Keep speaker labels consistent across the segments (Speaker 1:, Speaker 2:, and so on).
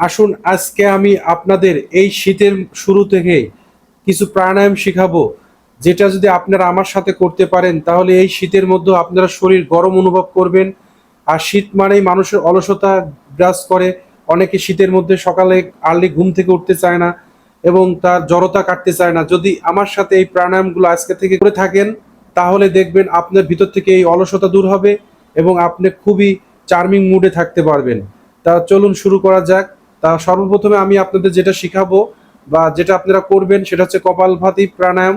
Speaker 1: আসুন, আজকে আমি আপনাদের এই শীতের শুরু থেকে কিছু প্রাণায়াম শেখাবো, যেটা যদি আপনারা আমার সাথে করতে পারেন, তাহলে এই শীতের মধ্যে আপনারা শরীর গরম অনুভব করবেন। আর শীত মানেই মানুষের অলসতা গ্রাস করে, অনেকে শীতের মধ্যে সকালে আর্লি ঘুম থেকে উঠতে চায় না এবং তার জড়তা কাটতে চায় না। যদি আমার সাথে এই প্রাণায়ামগুলো আজকে থেকে করে থাকেন, তাহলে দেখবেন আপনার ভিতর থেকে এই অলসতা দূর হবে এবং আপনি খুবই চার্মিং মুডে থাকতে পারবেন। তা চলুন শুরু করা যাক। তা সর্বপ্রথমে আমি আপনাদের যেটা শিখাবো বা যেটা আপনারা করবেন সেটা হচ্ছে কপালভাতি প্রাণায়াম।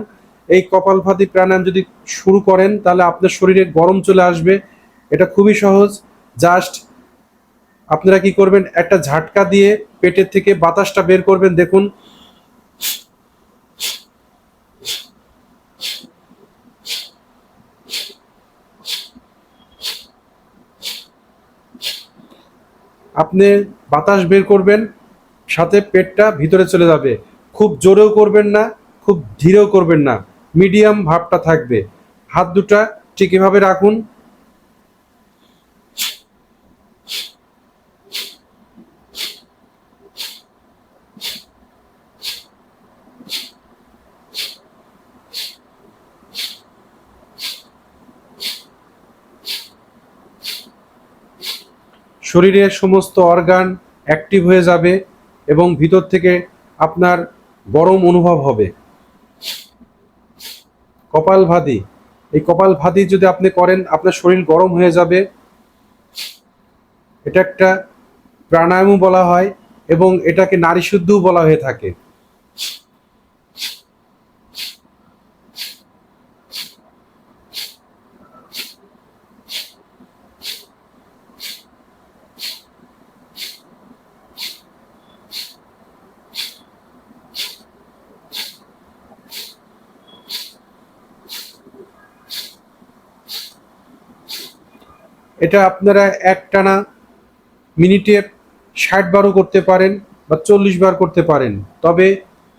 Speaker 1: এই কপালভাতি প্রাণায়াম যদি শুরু করেন, তাহলে আপনার শরীরে গরম চলে আসবে। এটা খুবই সহজ। জাস্ট আপনারা কি করবেন, একটা ঝাটকা দিয়ে পেটের থেকে বাতাসটা বের করবেন। দেখুন। আপনি বাতাস বের করবেন, সাথে পেটটা ভিতরে চলে যাবে। খুব জোরেও করবেন না, খুব ধীরেও করবেন না। মিডিয়াম ভাবটা থাকবে। হাত দুটা ঠিক এভাবে রাখুন। শরীরের সমস্ত অর্গান অ্যাক্টিভ হয়ে যাবে এবং ভিতর থেকে আপনার গরম অনুভব হবে। কপাল ভাদি এই কপাল ভাদি যদি আপনি করেন, আপনার শরীর গরম হয়ে যাবে। এটা একটা প্রাণায়ামও বলা হয় এবং এটাকে নারী শুদ্ধও বলা হয়ে থাকে। এটা আপনারা একটানা মিনিটে ষাট বারও করতে পারেন বা চল্লিশ বার করতে পারেন। তবে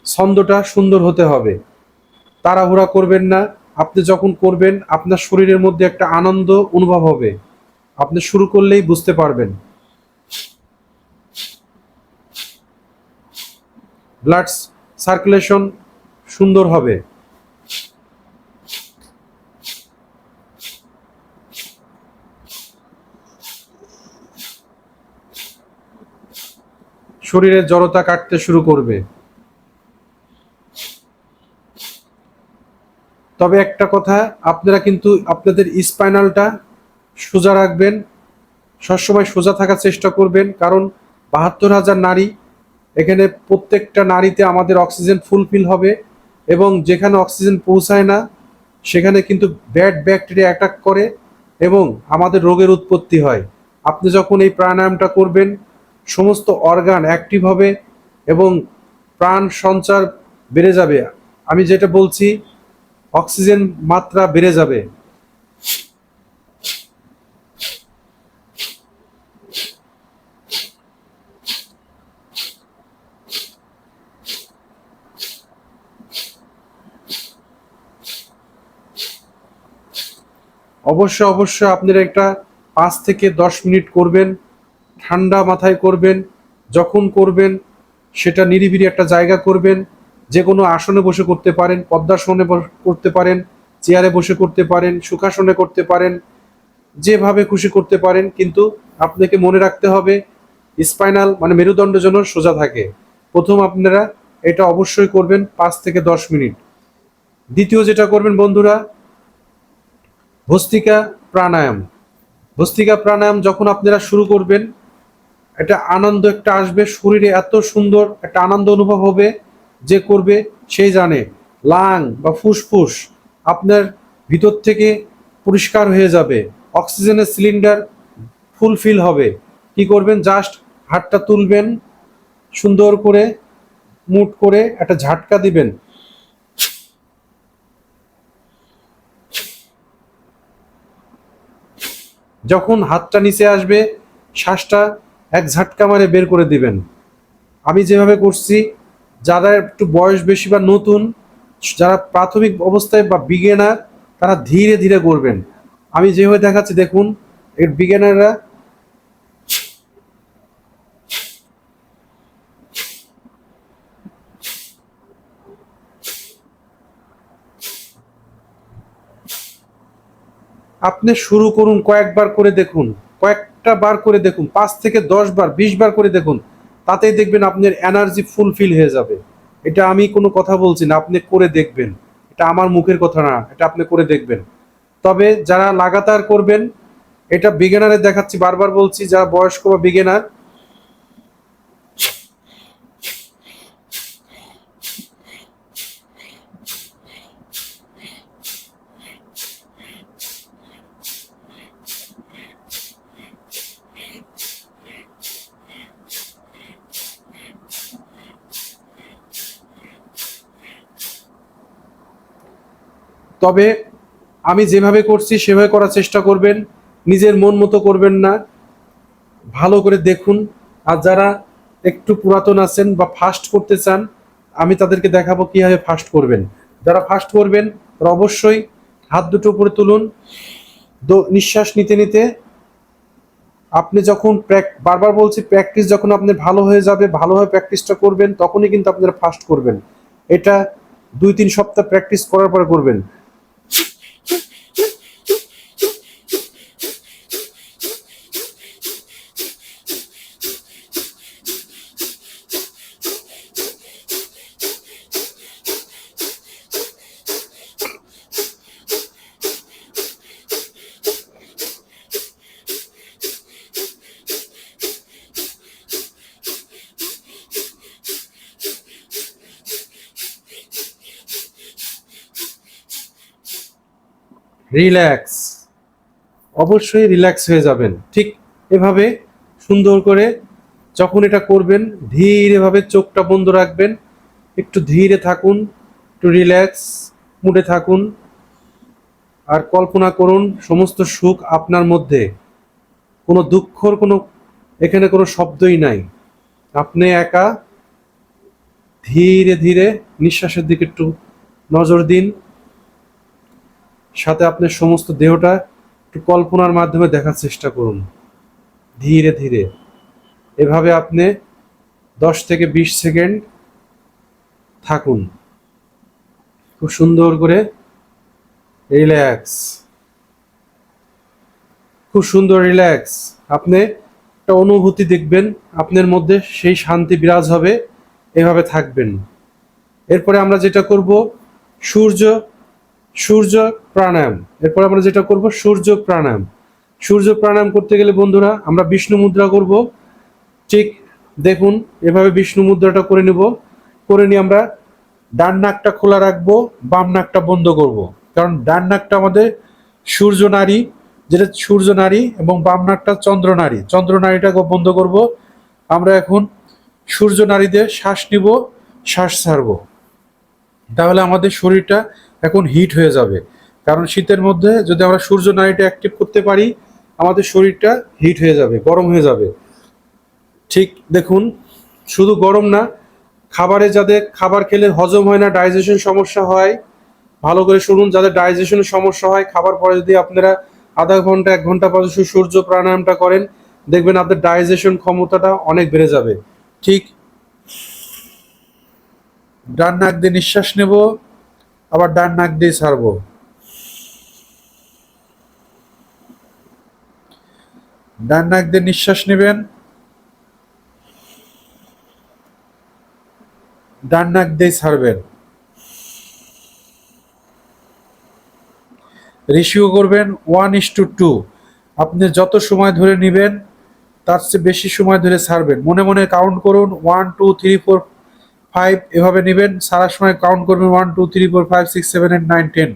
Speaker 1: ছন্দটা সুন্দর হতে হবে। তাড়াহুড়া করবেন না। আপনি যখন করবেন, আপনার শরীরের মধ্যে একটা আনন্দ অনুভব হবে। আপনি শুরু করলেই বুঝতে পারবেন। ব্লাড সার্কুলেশন সুন্দর হবে। শরীরের জড়তা কাটতে শুরু করবে। তবে একটা কথা, আপনারা কিন্তু আপনাদের স্পাইনালটা সোজা রাখবেন, সবসময় সোজা থাকার চেষ্টা করবেন, কারণ বাহাত্তর হাজার নারী, এখানে প্রত্যেকটা নারীতে আমাদের অক্সিজেন ফুলফিল হবে এবং যেখানে অক্সিজেন পৌঁছায় না, সেখানে কিন্তু ব্যাড ব্যাকটেরিয়া অ্যাটাক করে এবং আমাদের রোগের উৎপত্তি হয়। আপনি যখন এই প্রাণায়ামটা করবেন সমস্ত অর্গান অ্যাক্টিভ হবে এবং প্রাণ সঞ্চার বেড়ে যাবে। আমি যেটা বলছি, অক্সিজেন মাত্রা বেড়ে যাবে। অবশ্য অবশ্য আপনারা একটা পাঁচ থেকে দশ মিনিট করবেন। ঠান্ডা মাথায় করবেন, যখন করবেন, সেটা নিরিবিলি একটা জায়গা করবেন, যে কোনো আসনে বসে করতে পারেন, পদ্মাসনে করতে পারেন, চেয়ারে বসে করতে পারেন সুখাসনে করতে পারেন, যেভাবে খুশি করতে পারেন, কিন্তু আপনাকে মনে রাখতে হবে, স্পাইনাল মানে মেরুদণ্ড যেন সোজা থাকে। প্রথম আপনারা এটা অবশ্যই করবেন পাঁচ থেকে দশ মিনিট। দ্বিতীয় যেটা করবেন বন্ধুরা, ভস্তিকা প্রাণায়াম। ভস্তিকা প্রাণায়াম যখন আপনারা শুরু করবেন একটা আনন্দ একটা আসবে, শরীরে এত সুন্দর একটা আনন্দ অনুভব হবে, যে করবে সেই জানে। লাং বা ফুসফুস আপনার ভিতর থেকে পরিষ্কার হয়ে যাবে, অক্সিজেনের সিলিন্ডার ফুলফিল হবে। কি করবেন? জাস্ট হাতটা তুলবেন, সুন্দর করে মুট করে একটা ঝাটকা দিবেন। যখন হাতটা নিচে আসবে, শ্বাসটা এক ঝাটকা মারে বের করে দিবেন। আমি যেভাবে করছি, যারা একটু বয়স বেশি বা নতুন, যারা প্রাথমিক অবস্থায় বা বিজ্ঞানার, তারা ধীরে ধীরে করবেন আমি যেভাবে দেখাচ্ছি, দেখুন, এর বিজ্ঞানারা আপনি শুরু করুন কয়েকবার করে দেখুন, কয়েক কয়েকটা বার করে দেখুন, পাঁচ থেকে দশ বার, বিশ বার করে দেখুন, তাতেই দেখবেন আপনার এনার্জি ফুলফিল হয়ে যাবে। এটা আমি কোনো কথা বলছি না, আপনি করে দেখবেন। এটা আমার মুখের কথা না, এটা আপনি করে দেখবেন। তবে যারা লাগাতার করবেন, এটা বিগেনারে দেখাচ্ছি, বারবার বলছি, যারা বয়স্ক বা বিগিনার তবে আমি যেভাবে করছি, সেভাবে করার চেষ্টা করবেন। নিজের মন মতো করবেন না। ভালো করে দেখুন। আর যারা একটু পুরাতন আছেন বা ফাস্ট করতে চান, আমি তাদেরকে দেখাবো কীভাবে ফাস্ট করবেন। যারা ফাস্ট করবেন, তারা অবশ্যই হাত দুটো উপরে তুলুন। নিঃশ্বাস নিতে নিতে আপনি যখন বারবার বলছি প্র্যাকটিস যখন আপনি ভালো হয়ে যাবে ভালোভাবে প্র্যাকটিসটা করবেন, তখনই কিন্তু আপনারা ফাস্ট করবেন। এটা দুই তিন সপ্তাহ প্র্যাকটিস করার পরে করবেন। রিল্যাক্স অবশ্যই রিল্যাক্স হয়ে যাবেন। ঠিক এভাবে সুন্দর করে যখন এটা করবেন ধীরেভাবে চোখটা বন্ধ রাখবেন। একটু ধীরে থাকুন, একটু রিল্যাক্স মুডে থাকুন। আর কল্পনা করুন, সমস্ত সুখ আপনার মধ্যে। কোনো দুঃখর কোনো, এখানে কোনো শব্দই নাই। আপনি একা ধীরে ধীরে নিঃশ্বাসের দিকে একটু নজর দিন। সাথে আপনার সমস্ত দেহটা একটু কল্পনার মাধ্যমে দেখার চেষ্টা করুন। ধীরে ধীরে। এভাবে আপনি দশ থেকে বিশ সেকেন্ড থাকুন। খুব সুন্দর করে রিল্যাক্স। খুব সুন্দর রিল্যাক্স। আপনি একটা অনুভূতি দেখবেন, আপনার মধ্যে সেই শান্তি বিরাজ হবে, এভাবে থাকবেন। এরপরে আমরা যেটা করব, সূর্য সূর্য প্রাণায়াম। এরপর আমরা যেটা করব, সূর্য প্রাণায়াম। সূর্য প্রাণায়াম করতে গেলে বন্ধুরা, আমরা বিষ্ণু মুদ্রা করব। ঠিক দেখুন, এভাবে বিষ্ণু মুদ্রাটা করে নেব। করে নিয়ে আমরা ডান নাকটা খোলা রাখব, বাম নাকটা বন্ধ করব। কারণ ডান নাকটা আমাদের সূর্য নারী, যেটা সূর্য নারী এবং বাম নাকটা চন্দ্র নারী। চন্দ্র নারীটাকে বন্ধ করব। আমরা এখন সূর্য নারীদের শ্বাস নিব, শ্বাস ছাড়বো। তাহলে আমাদের শরীরটা এখন হিট হয়ে যাবে। কারণ শীতের মধ্যে যদি আমরা সূর্য নারীটা অ্যাক্টিভ করতে পারি, আমাদের শরীরটা হিট হয়ে যাবে, গরম হয়ে যাবে। ঠিক দেখুন, শুধু গরম না, খাবারে যাদের খাবার খেলে হজম হয় না ডাইজেশন সমস্যা হয়, ভালো করে শুনুন, যাদের ডাইজেশনের সমস্যা হয়, খাবার পরে যদি আপনারা আধা ঘণ্টা, এক ঘণ্টা পর সূর্য প্রাণায়ামটা করেন, দেখবেন আপনার ডাইজেশন ক্ষমতাটা অনেক বেড়ে যাবে। ঠিক, ডান নাক দিয়ে নিঃশ্বাস নেব। আবার ডান নাক দিয়ে ছাড়বো। ডান নাক দিয়ে নিঃশ্বাস নেবেন। ডান নাক দিয়ে ছাড়বেন। রেশিও করবেন ওয়ান ইস টু টু। আপনি যত সময় ধরে নেবেন, তার চেয়ে বেশি সময় ধরে ছাড়বেন। মনে মনে কাউন্ট করুন, one, two, three, four five এভাবে নেবেন। সারা সময় কাউন্ট করবেন one two three four five six seven eight nine ten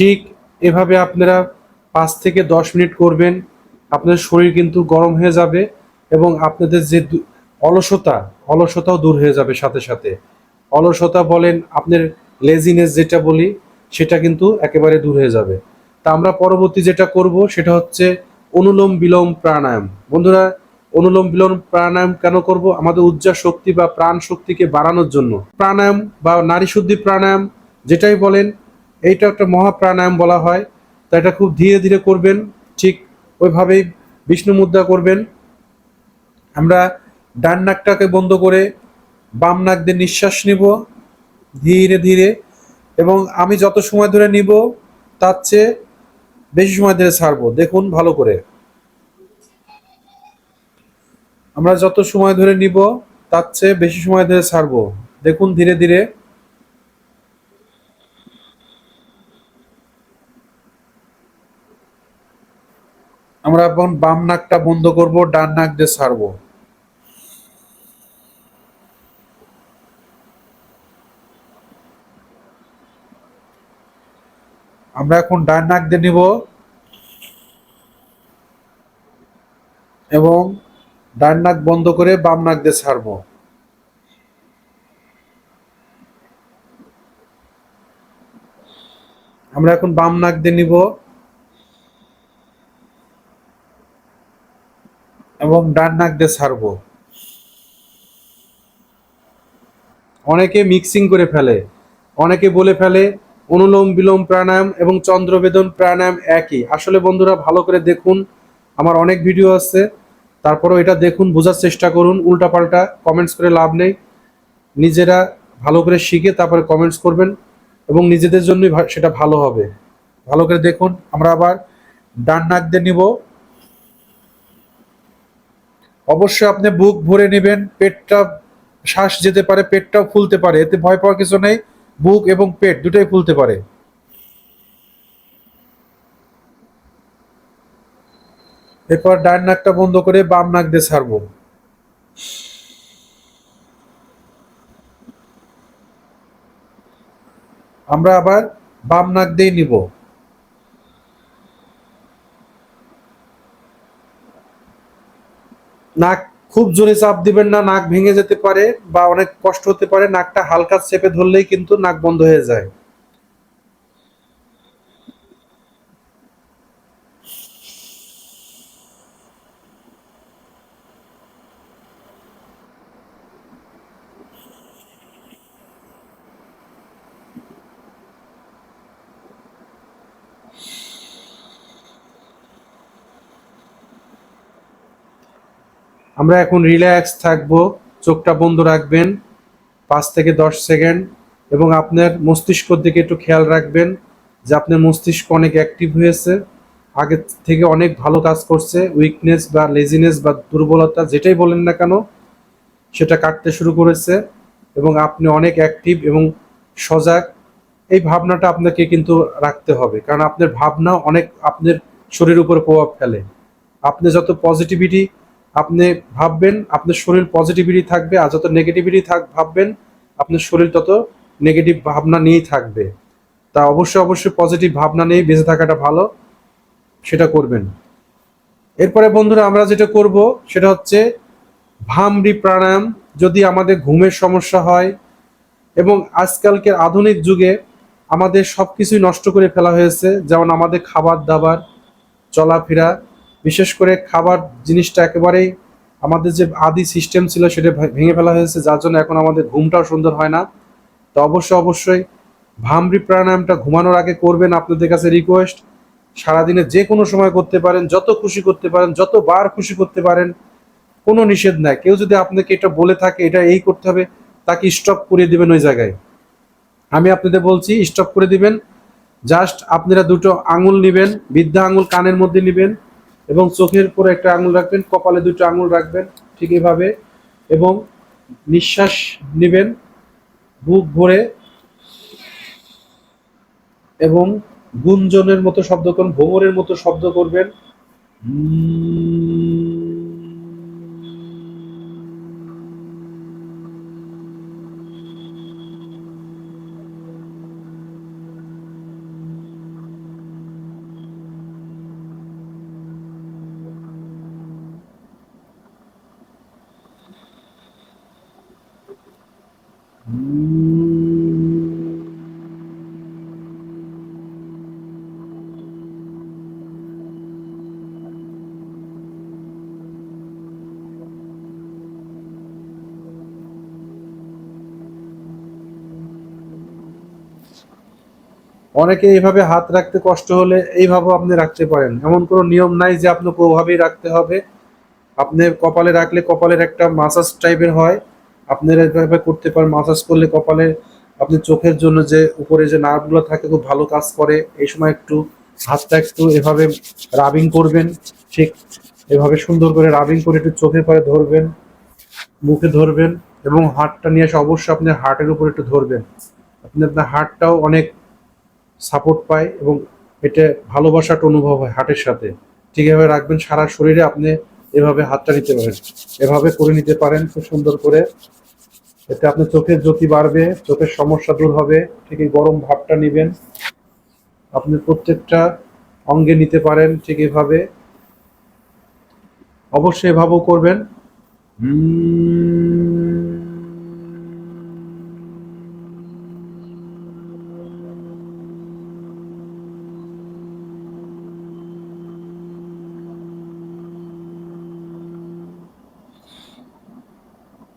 Speaker 1: ঠিক এভাবে আপনারা পাঁচ থেকে দশ মিনিট করবেন, আপনাদের শরীর কিন্তু গরম হয়ে যাবে এবং আপনাদের যে অলসতা, অলসতাও দূর হয়ে যাবে সাথে সাথে। অলসতা বলেন আপনার লেজিনেস যেটা বলি, সেটা কিন্তু একেবারে দূর হয়ে যাবে। তা আমরা পরবর্তী যেটা করব, সেটা হচ্ছে অনুলোম বিলোম প্রাণায়াম। বন্ধুরা, অনুলোম বিলোম প্রাণায়াম কেন করব? আমাদের উজ্জা শক্তি বা প্রাণ শক্তিকে বাড়ানোর জন্য। প্রাণায়াম বা নারী শুদ্ধি প্রাণায়াম, যেটাই বলেন এইটা একটা মহা প্রাণায়াম বলা হয়। তা এটা খুব ধীরে ধীরে করবেন, ঠিক ওইভাবেই বিষ্ণু মুদ্রা করবেন। আমরা ডান নাকটাকে বন্ধ করে বাম নাক দিয়ে নিঃশ্বাস নিব, ধীরে ধীরে। এবং আমি যত সময় ধরে নিব, তার চেয়ে বেশি সময় ধরে ছাড়বো। দেখুন ভালো করে। আমরা যত সময় ধরে নিব, তার চেয়ে বেশি সময় ধরে ছাড়বো। দেখুন ধীরে ধীরে। আমরা এখন বাম নাকটা বন্ধ করব, ডান নাক দিয়ে ছাড়বো। আমরা এখন ডান নাক দিয়ে নিব এবং ডান নাক বন্ধ করে বাম নাক দিয়ে ছাড়বো। আমরা এখন বাম নাক দিয়ে নিব। এবং ডান নাক দিয়ে ছাড়বো। অনেকে মিক্সিং করে ফেলে। অনেকে বলে ফেলে, অনুলোম বিলোম প্রাণায়াম এবং চন্দ্রবেদন প্রাণায়াম একই। আসলে বন্ধুরা, ভালো করে দেখুন। আমার অনেক ভিডিও আছে। তারপরেও এটা দেখুন, বোঝার চেষ্টা করুন। উল্টাপাল্টা কমেন্টস করে লাভ নেই। নিজেরা ভালো করে শিখে তারপরে কমেন্টস করবেন এবং নিজেদের জন্যই সেটা ভালো হবে। ভালো করে দেখুন, আমরা আবার ডান নাক দিয়ে নিব। অবশ্যই আপনি বুক ভরে নেবেন, পেটটা শ্বাস যেতে পারে, পেটটাও ফুলতে পারে, এতে ভয় পাওয়ার কিছু নেই, বুক এবং পেট দুটোই ফুলতে পারে। এরপর ডান নাকটা বন্ধ করে বাম নাক দিয়ে ছাড়বো। আমরা আবার বাম নাক দিয়ে নিব। নাক খুব জোরে চাপ দিবেন না, নাক ভেঙে যেতে পারে বা অনেক কষ্ট হতে পারে, নাকটা হালকা চেপে ধরলেই কিন্তু নাক বন্ধ হয়ে যায়। আমরা এখন রিল্যাক্স থাকব, চোখটা বন্ধ রাখবেন, পাঁচ থেকে দশ সেকেন্ড, এবং আপনার মস্তিষ্কর দিকে একটু খেয়াল রাখবেন যে আপনার মস্তিষ্ক অনেক অ্যাক্টিভ হয়েছে, আগে থেকে অনেক ভালো কাজ করছে উইকনেস বা লেজিনেস বা দুর্বলতা যেটাই বলেন না কেন, সেটা কাটতে শুরু করেছে, এবং আপনি অনেক অ্যাক্টিভ এবং সজাগ, এই ভাবনাটা আপনাকে কিন্তু রাখতে হবে, কারণ আপনার ভাবনা অনেক আপনার শরীরের উপর প্রভাব ফেলে। আপনি যত পজিটিভিটি আপনি ভাববেন, আপনার শরীর পজিটিভিটি থাকবে, আর যত নেগেটিভিটি থাক, ভাববেন, আপনার শরীর তত নেগেটিভ ভাবনা নিয়েই থাকবে। তা অবশ্যই অবশ্যই পজিটিভ ভাবনা নিয়ে বেঁচে থাকাটা ভালো, সেটা করবেন। এরপরে বন্ধুরা, আমরা যেটা করব, সেটা হচ্ছে ভামরি প্রাণায়াম। যদি আমাদের ঘুমের সমস্যা হয়, এবং আজকালকের আধুনিক যুগে আমাদের সব কিছুই নষ্ট করে ফেলা হয়েছে, যেমন আমাদের খাবার দাবার চলাফেরা বিশেষ করে খাবার জিনিসটা একেবারেই আমাদের যে আদি সিস্টেম ছিল সেটা ভেঙে ফেলা হয়েছে, যার জন্য এখন আমাদের ঘুমটাও সুন্দর হয় না। তো অবশ্যই অবশ্যই ভামরি প্রাণায়ামটা ঘুমানোর আগে করবেন আপনাদের কাছে রিকোয়েস্ট সারাদিনে যে কোনো সময় করতে পারেন, যত খুশি করতে পারেন, যতবার খুশি করতে পারেন, কোনো নিষেধ নাই। কেউ যদি আপনাকে এটা বলে থাকে, এটা এই করতে হবে, তাকে স্টপ করে দিবেন ওই জায়গায়। আমি আপনাদের বলছি স্টপ করে দিবেন। জাস্ট আপনারা দুটো আঙুল নেবেন, বৃদ্ধা আঙুল কানের মধ্যে নেবেন। এবং চোখের উপরে একটা আঙুল রাখবেন, কপালে দুটো আঙুল রাখবেন, ঠিক এভাবে। এবং নিঃশ্বাস নেবেন, বুক ভরে। এবং গুঞ্জনের মতো শব্দ করুন, ভোমরের মতো শব্দ করবেন। অনেকে এইভাবে হাত রাখতে কষ্ট হলে এইভাবেও আপনি রাখতে পারেন। এমন কোনো নিয়ম নাই যে আপনাকে ওভাবেই রাখতে হবে। আপনি কপালে রাখলে কপালের একটা মাসাজ টাইপের হয়। আপনারা এভাবে করতে পারেন মাসাজ করলে কপালে আপনি চোখের জন্য যে উপরে যে নার্ভগুলো থাকে, খুব ভালো কাজ করে। এই সময় একটু হাতটা একটু এভাবে রাবিং করবেন, ঠিক এভাবে সুন্দর করে রাবিং করে একটু চোখের পরে ধরবেন, মুখে ধরবেন এবং হাতটা নিয়ে এসে অবশ্যই আপনি হার্টের উপর একটু ধরবেন। আপনি আপনার হার্টটাও অনেক সাপোর্ট পায় এবং এটা ভালোবাসাটা অনুভব হয় হার্টের সাথে। ঠিক এভাবে রাখবেন, সারা শরীরে আপনি এভাবে হাতটা নিতে পারেন। এভাবে করে নিতে পারেন, খুব সুন্দর করে। এতে আপনার চোখের জ্যোতি বাড়বে, চোখের সমস্যা দূর হবে। ঠিক এই গরম ভাবটা নেবেন। আপনি প্রত্যেকটা অঙ্গে নিতে পারেন ঠিক এভাবে। অবশ্যই এভাবেও করবেন।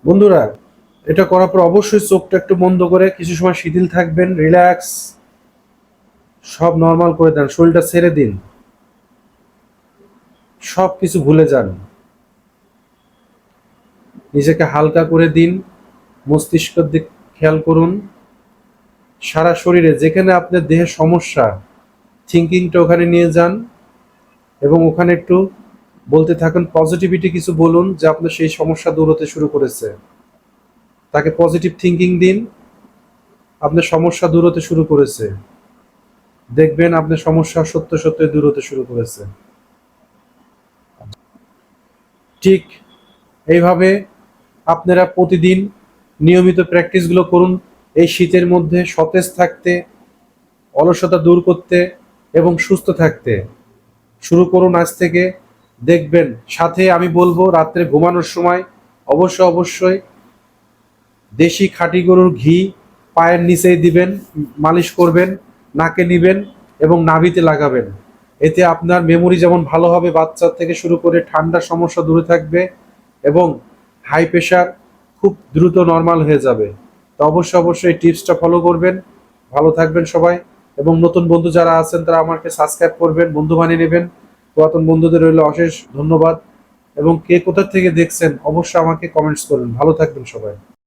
Speaker 1: বন্ধুরা, এটা করার পর অবশ্যই চোখটা একটু বন্ধ করে কিছু সময় শিথিল থাকবেন, রিল্যাক্স, সব নর্মাল করে দেন, শরীরটা ছেড়ে দিন। সব কিছু ভুলে যান। নিজেকে হালকা করে দিন, মস্তিষ্কের দিক খেয়াল করুন। সারা শরীরে যেখানে আপনার দেহের সমস্যা থিঙ্কিংটা ওখানে নিয়ে যান এবং ওখানে একটু বলতে থাকেন পজিটিভিটি কিছু বলুন যে আপনার সেই সমস্যা দূর হতে শুরু করেছে। তাকে পজিটিভ থিঙ্কিং দিন, আপনার সমস্যা দূর হতে শুরু করেছে। দেখবেন আপনার সমস্যা সত্য সত্য দূর হতে শুরু করেছে। ঠিক এইভাবে আপনারা প্রতিদিন নিয়মিত প্র্যাকটিসগুলো করুন, এই শীতের মধ্যে সতেজ থাকতে, অলসতা দূর করতে এবং সুস্থ থাকতে। শুরু করুন আজ থেকে দেখবেন। সাথে আমি বলব, রাত্রে ঘুমানোর সময় অবশ্য অবশ্যই দেশি খাঁটি গরুর ঘি পায়ের নিচেই দিবেন, মালিশ করবেন, নাকে নিবেন এবং নাভিতে লাগাবেন। এতে আপনার মেমোরি যেমন ভালো হবে, বাচ্চা থেকে শুরু করে ঠান্ডার সমস্যা দূরে থাকবে এবং হাই প্রেশার খুব দ্রুত নর্মাল হয়ে যাবে। তো অবশ্যই অবশ্যই এই টিপসটা ফলো করবেন। ভালো থাকবেন সবাই এবং নতুন বন্ধু যারা আছেন, তারা আমাকে সাবস্ক্রাইব করবেন বন্ধু বানিয়ে নেবেন। পুরাতন বন্ধুদের রইল অশেষ ধন্যবাদ। এবং কে কোথা থেকে দেখছেন, অবশ্যই আমাকে কমেন্টস করুন ভালো থাকবেন সবাই।